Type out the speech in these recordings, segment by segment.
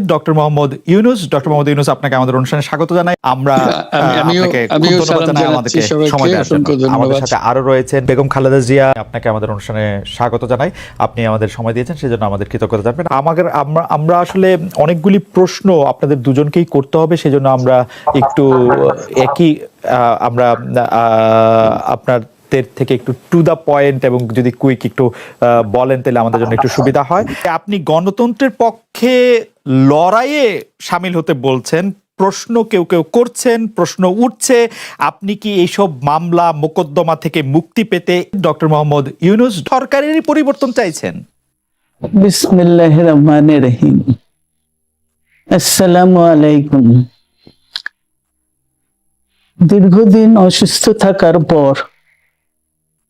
Doctor Mohammad Yunus doctor Mohammad Yunus আপনাকে আমাদের অনুষ্ঠানে স্বাগত জানাই। আমরা। আমাদের সাথে আরও রয়েছেন বেগম খালেদা জিয়া। আপনাকে আমাদের অনুষ্ঠানে স্বাগত জানাই। আপনি আমাদের সময় দিয়েছেন সেজন্য আমাদের কৃতজ্ঞতা জানবেন। আমাদের আমরা আমরা আসলে অনেকগুলি প্রশ্ন আপনাদের দুজনকেই করতে হবে সেজন্য আমরা একটু একই আমরা আহ, আপনার দের থেকে একটু টু দা পয়েন্ট এবং যদি কুইক একটু বলেন তাহলে আমাদের জন্য একটু সুবিধা হয়। আপনি গণতন্ত্রের পক্ষে লড়াইয়ে সামিল হতে বলছেন, প্রশ্ন কেউ কেউ করছেন, প্রশ্ন উঠছে, আপনি কি এইসব মামলা, মোকদ্দমা থেকে মুক্তি পেতে ডক্টর মোহাম্মদ ইউনুস সরকারেরই পরিবর্তন চাইছেন? বিসমিল্লাহ রহমান রহিম। আসসালামু আলাইকুম। দীর্ঘদিন অসুস্থ থাকার পর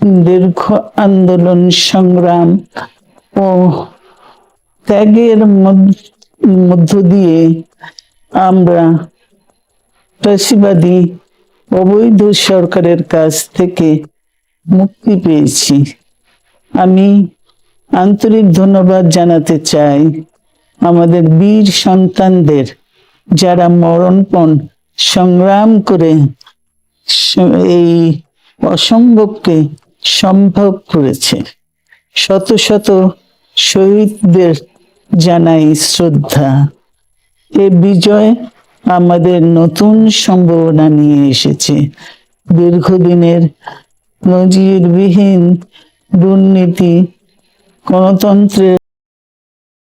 দীর্ঘ আন্দোলন সংগ্রাম ও ত্যাগের মধ্য- দিয়ে আমরা ফ্যাসিবাদী অবৈধ সরকারের কাছ থেকে মুক্তি পেয়েছি। আমি আন্তরিক ধন্যবাদ জানাতে চাই আমাদের বীর সন্তানদের যারা মরণপণ সংগ্রাম করে এই অসম্ভবকে সম্ভব করেছে। শত শত শহীদদের জানাই শ্রদ্ধা। এ বিজয় আমাদের নতুন সম্ভাবনা নিয়ে এসেছে। দীর্ঘদিনের নজিরবিহীন দুর্নীতি, গণতন্ত্রের